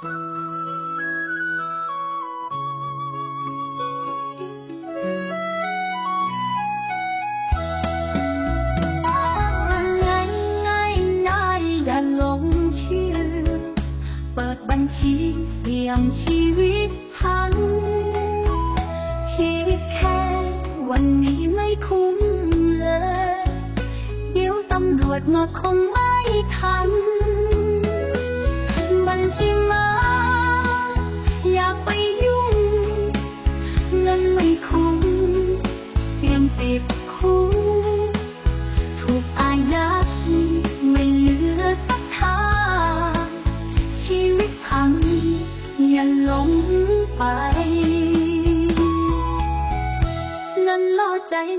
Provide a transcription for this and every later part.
ชื่อเปิดบัญชีเสี่ยงชีวิตพังคิดแค่วันนี้ไม่คุ้มเลย เดี๋ยวตำรวจมาคง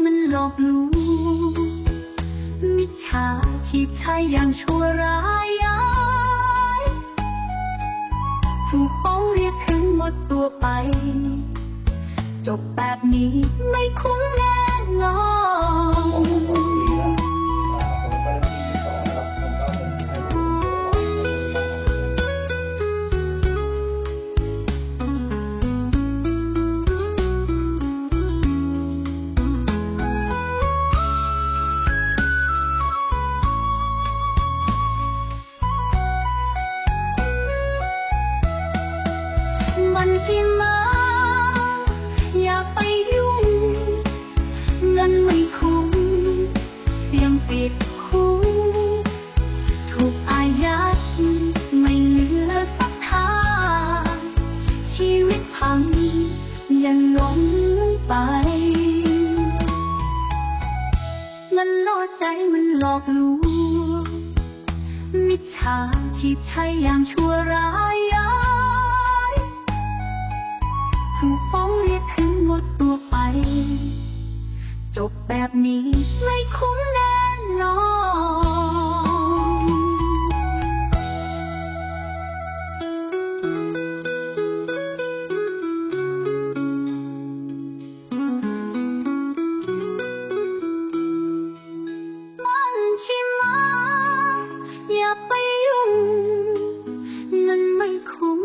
มันหลอกลวงมิจฉาชีพใช้อย่างชั่วร้ายย้ายถูกฟ้องเรียกคืนหมดตัวไป จบแบบนี้ไม่คุ้มแน่นอน บัญชีมาอย่าไปยุ่งเงินไม่คุ้มเสี่ยงติดคุกถูกอายัดไม่เหลือสักทางชีวิตพังอย่าหลงไป มันล่อใจมันหลอกลวงมิจฉาชีพใช้อย่างชั่วร้ายย้าย บแบบนี้ไม่คุ้มแน่นอนมันชิมาอย่าไปยุ่งเงินไม่คุ้ม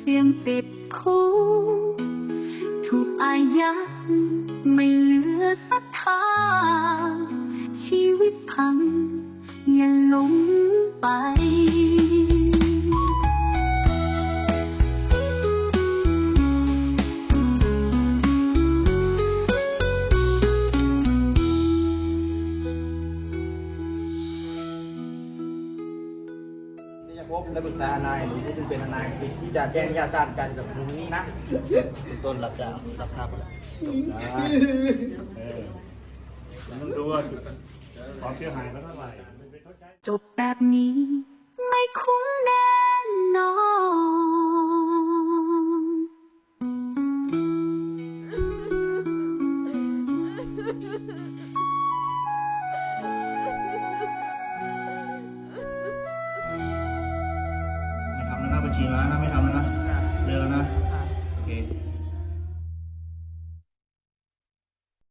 เสี่ยงติดคุกถูกอายัด พบและปรึกษาทนายหรือที่จะเป็นทนายสิทธิ์ที่จะแจ้งญาติทราบการจับกลุ่มนี้นะต้นรับจ้างรับทราบแล้วเออมันต้องดูว่าความเสียหายแล้วเท่าไหร่จบแบบนี้ ไม่คุ้มแน่นอน ไม่ทำแล้วนะบัญชีมาแล้วนะไม่ทำแล้วนะเร็วแล้วนะ โอเค